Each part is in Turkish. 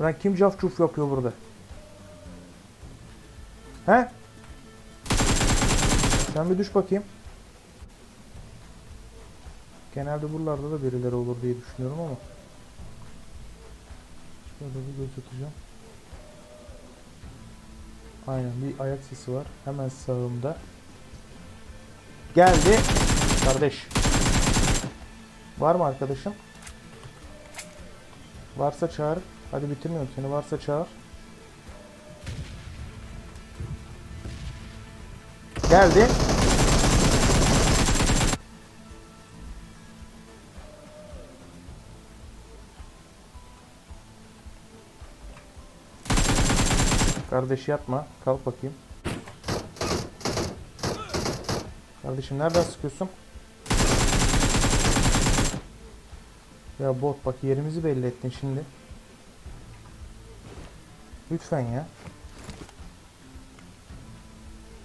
Ulan kim caf çuf yapıyor burada? He? Sen bir düş bakayım. Genelde buralarda da birileri olur diye düşünüyorum ama. Şöyle bir göz atacağım. Aynen bir ayak sesi var. Hemen sağımda. Geldi. Kardeş. Var mı arkadaşım? Varsa çağır. Hadi bitirmiyorum seni. Varsa çağır. Geldi. Kardeş yatma. Kalk bakayım. Kardeşim nereden sıkıyorsun? Ya bot bak yerimizi belli ettin şimdi. Lütfen ya.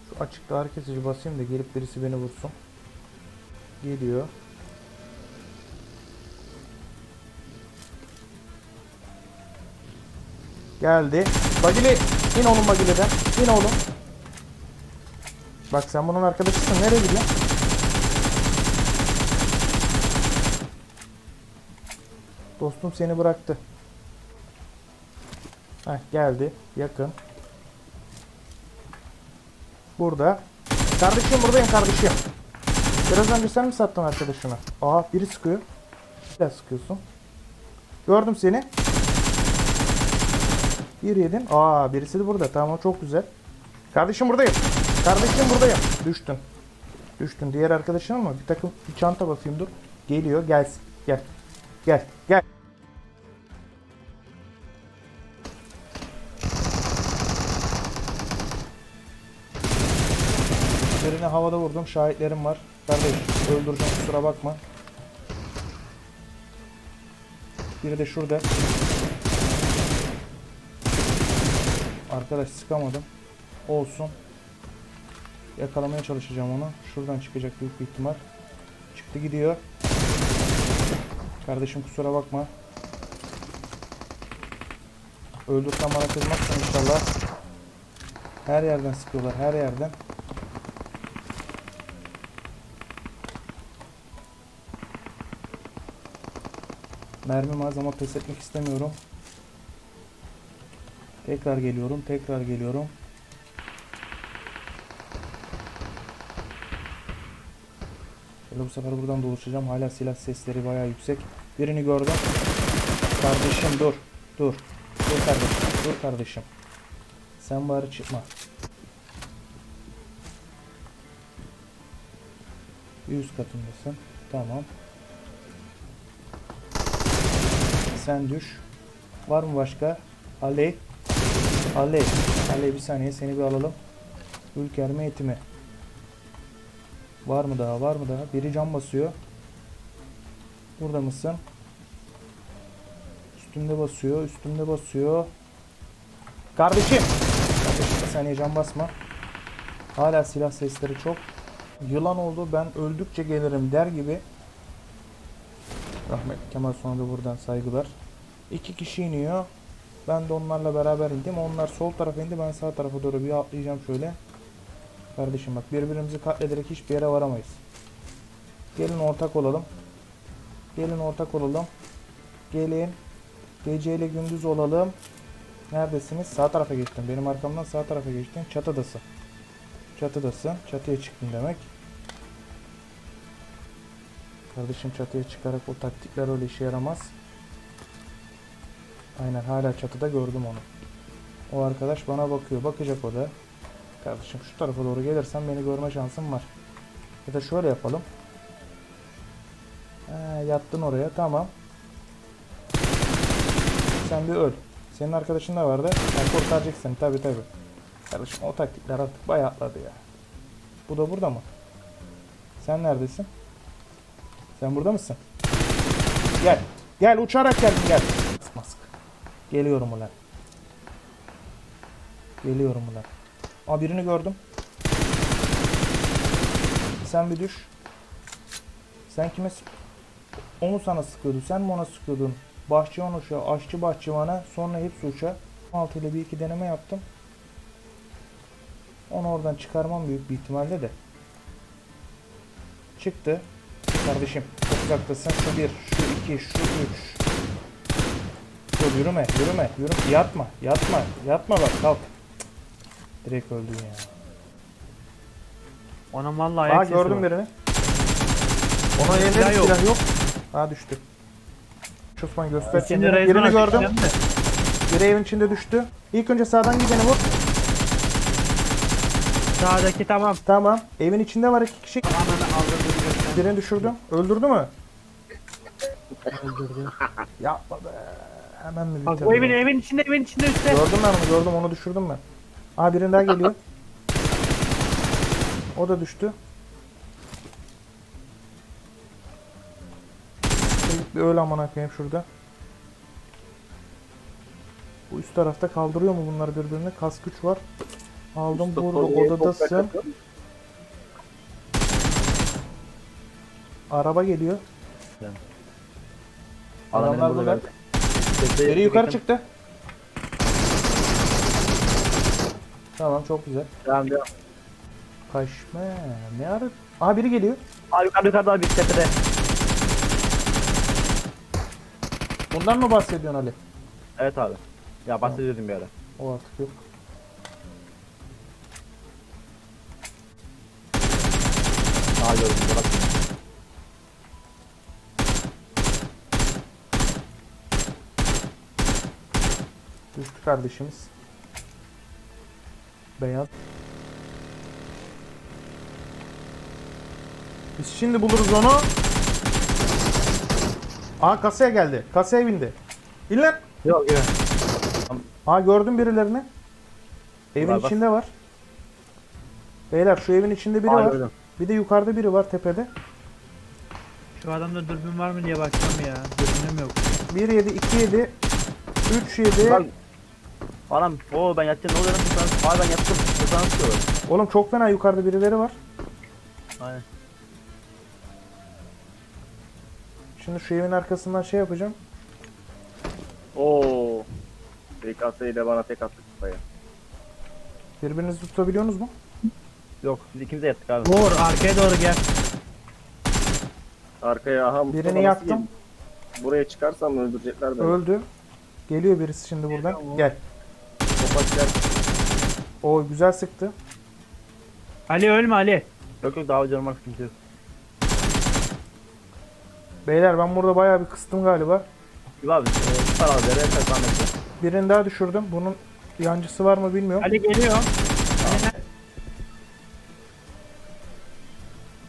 Şu açıkta ağrı kesici basayım da gelip birisi beni vursun. Geliyor. Geldi. Bagili. İn oğlum Bagili'den. İn oğlum. Bak sen bunun arkadaşısın. Nereye gidiyorsun? Dostum seni bıraktı. Heh, geldi. Yakın. Burada. Kardeşim buradayım kardeşim. Biraz önce sen mi sattın arkadaşına? Aa biri sıkıyor. Biraz sıkıyorsun. Gördüm seni. Bir yedin. Aa birisi de burada. Tamam çok güzel. Kardeşim buradayım. Kardeşim buradayım. Düştün. Düştün. Diğer arkadaşın mı? Bir takım bir çanta basayım dur. Geliyor. Gelsin. Gel. Gel. Gel. Birine havada vurdum. Şahitlerim var. Kardeş öldüreceğim kusura bakma. Biri de şurada. Arkadaş sıkamadım. Olsun. Yakalamaya çalışacağım onu. Şuradan çıkacak büyük bir ihtimal. Çıktı gidiyor. Kardeşim kusura bakma. Öldürsem bana kızmazsın inşallah. Her yerden sıkıyorlar her yerden. Mermim az ama pes etmek istemiyorum. Tekrar geliyorum, tekrar geliyorum. Şöyle bu sefer buradan dolaşacağım. Hala silah sesleri bayağı yüksek. Birini gördüm. Kardeşim dur. Dur. Dur kardeşim. Dur kardeşim. Sen bari çıkma. Üst katındasın. Tamam. Sen düş. Var mı başka? Aley. Aley. Aley bir saniye seni bir alalım. Ülker mi eti mi? Var mı daha? Var mı daha? Biri cam basıyor. Burada mısın? Üstümde basıyor. Üstümde basıyor. Kardeşim. Kardeşim bir saniye cam basma. Hala silah sesleri çok. Yılan oldu. Ben öldükçe gelirim der gibi. Rahmet Kemal sonra da buradan saygılar. İki kişi iniyor. Ben de onlarla beraber indim. Onlar sol tarafa indi. Ben sağ tarafa doğru bir atlayacağım şöyle. Kardeşim bak birbirimizi katlederek hiçbir yere varamayız. Gelin ortak olalım. Gelin ortak olalım. Gelin. Gece ile gündüz olalım. Neredesiniz? Sağ tarafa geçtim. Benim arkamdan sağ tarafa geçtin. Çatıdasın. Çatıdasın. Çatıya çıktın demek. Kardeşim çatıya çıkarak o taktikler öyle işe yaramaz. Aynen hala çatıda gördüm onu. O arkadaş bana bakıyor. Bakacak o da. Kardeşim şu tarafa doğru gelirsen beni görme şansın var. Ya da şöyle yapalım. He, yattın oraya tamam. Sen bir öl. Senin arkadaşın da vardı. Ben kurtaracak seni tabi tabi. Kardeşim o taktikler artık bayağı atladı ya. Bu da burada mı? Sen neredesin? Sen burada mısın? Gel. Gel uçarak geldin gel. Mask. Geliyorum ulan. Geliyorum ulan. Aa birini gördüm. Sen bir düş. Sen kime. O mu sana sıkıyordu? Sen mi ona sıkıyordun? Bahçıvan uçağı, aşçı bahçıvana, sonra hepsi uçağı. 6 ile bir iki deneme yaptım. Onu oradan çıkarmam büyük bir ihtimalle de. Çıktı. Kardeşim çok uzaktasın. Şu bir, şu iki, şu üç. Dur yürüme, yürüme, yürüme. Yatma, yatma, yatma bak kalk. Cık, Direkt öldün ya. Onun vallahi ayak Aa sesi gördüm var. birini. Ona elinde Silah yok. silah yok. Ha düştü. Şu Osman göster Şimdi kendini. Rezvan Birini gördüm. açacağım da. Biri evin içinde düştü. İlk önce sağdan gideni vur. Sağdaki tamam. Tamam. Evin içinde var iki kişi. Göster. Birini düşürdüm. Öldürdü mü? Öldürdü. Yapma be. Hemen mi Bak bu evin evin içinde evin içinde üstte. Gördüm ben onu gördüm onu düşürdüm ben. Aa birinin daha geliyor. O da düştü. Bir öyle amına koyayım şurada. Bu üst tarafta kaldırıyor mu bunlar birbirini? Kas güç var. Aldım burada odadasın. Araba geliyor. Adamlar burada. Biri yukarı çıktı. Tamam çok güzel. Devam devam. Kaçma. Ne ara? Aa biri geliyor. Abi yukarıda yukarıda abi tepede. Bundan mı bahsediyorsun Ali? Evet abi. Ya bahsediyordum bir ara. O artık yok. Kardeşimiz. Beyaz. Biz şimdi buluruz onu. Aa kasaya geldi. Kasaya bindi. İn lan. Yok yok. Aa gördüm birilerini. Evin bak. içinde var. Beyler şu evin içinde biri Aa, var. gördüm. Bir de yukarıda biri var tepede. Şu adamda dürbün var mı diye bakacağım ya. Dürbünüm yok. 1 7 2 7 3 7 Lan. Anam. Oo ben yatacağım. Ne oluyor lan? Aa ben yattım. Sana sıkıyorlar. Oğlum çok fena yukarıda birileri var. Aynen. Şimdi şu evin arkasından şey yapacağım. Oo. BKS ile bana tek attık kafaya. Birbirinizi tutabiliyorsunuz mu? Yok biz ikimiz de yattık abi. Vur arkaya doğru gel. Arkaya aha Mustafa Birini nasıl yaktım. geldi? Buraya çıkarsam öldürecekler beni. Öldü. Geliyor birisi şimdi buradan. Gel. Topaçlar. O güzel sıktı. Ali ölme Ali. Yok yok daha canım var sıkıntı yok. Beyler ben burada bayağı bir kıstım galiba. Gibi abi. Tutar abi. Nereye bekle. Birini daha düşürdüm. Bunun yancısı var mı bilmiyorum. Ali geliyor.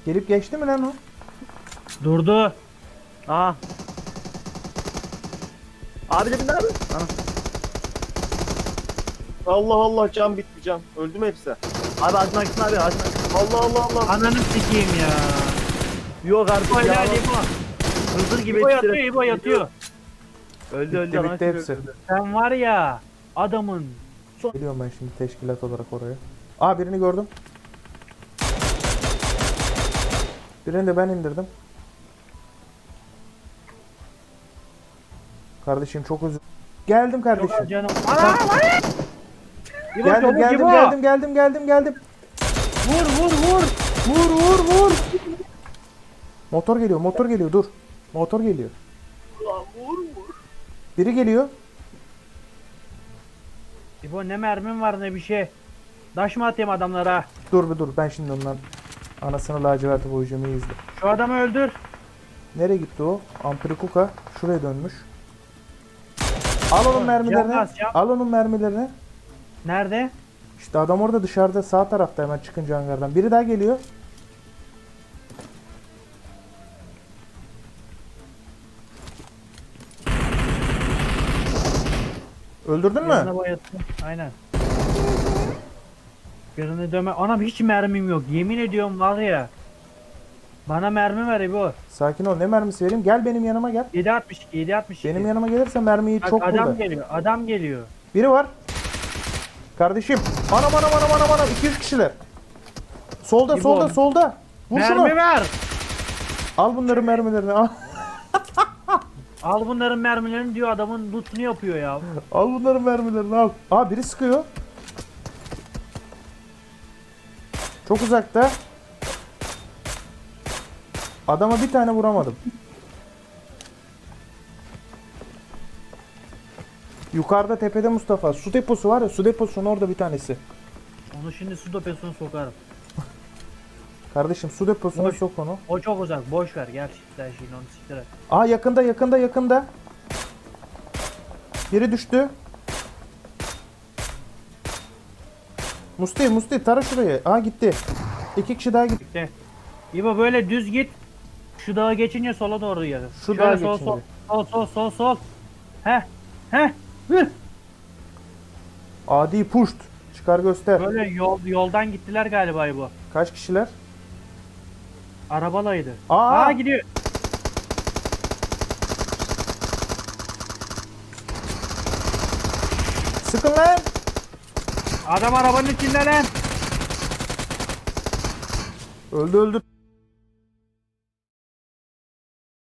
Gelip geçti mi lan o? Durdu. Aha. Abi de bin abi. Ana. Allah Allah can bitti can. Öldü mü hepsi? Abi ağacın arkasına abi arkasına. Allah Allah Allah. Ananı sikeyim ya. Yok artık İbo ya. Ali İbo. Hızır gibi İbo yatıyor İbo yatıyor. Öldü öldü. Bitti, bitti hepsi. öldü. Sen var ya adamın Geliyorum ben şimdi teşkilat olarak oraya. Aa birini gördüm. Birini de ben indirdim. Kardeşim çok özür Geldim kardeşim. canım. Ana! İbo Geldim çabuk geldim İbo. geldim geldim geldim geldim. Vur vur vur. Vur vur vur. Motor geliyor motor geliyor dur. Motor geliyor. Biri geliyor. İbo ne mermin var ne bir şey. Taş mı atayım adamlara? Dur bir dur ben şimdi ondan anasını laciverte boyayacağım iyi izle. Şu adamı öldür. Nereye gitti o? Amprikuka şuraya dönmüş. Al onun mermilerini. Yapmaz, yap. Al onun mermilerini. Nerede? İşte adam orada dışarıda sağ tarafta hemen çıkınca hangardan. Biri daha geliyor. Öldürdün mü? Aynen. Birini döme. Anam hiç mermim yok. Yemin ediyorum var ya. Bana mermi ver İbo. Sakin ol. Ne mermisi vereyim? Gel benim yanıma gel. 762 762. Benim yanıma gelirse mermiyi Bak, çok adam burada. geliyor. Adam geliyor. Biri var. Kardeşim. Anam anam anam anam anam. 200 kişiler. Solda İbo. solda solda. Vur şunu. Mermi ver. Al bunların mermilerini al. Al bunların mermilerini diyor adamın lootunu yapıyor ya. Al bunların mermilerini al. Aa biri sıkıyor. Çok uzakta. Adama bir tane vuramadım. Yukarıda tepede Mustafa. Su deposu var ya su deposunun orada bir tanesi. Onu şimdi su deposuna sokarım. Kardeşim su deposuna Boş. sok onu. O çok uzak boş ver gel sen şimdi onu siktir et. Aa yakında yakında yakında. Biri düştü. Musti Musti tara şurayı. Aa gitti. İki kişi daha gitti. Bitti. İbo böyle düz git. Şu dağı geçince sola doğru gelir. Şu sol, geçince. sol sol sol sol sol. Heh. Heh. Hıh. Adi puşt. Çıkar göster. Böyle yol yoldan gittiler galiba İbo. Kaç kişiler? Arabalaydı. Aa! Aa gidiyor. Sıkın lan. Adam arabanın içinde lan. Öldü öldü.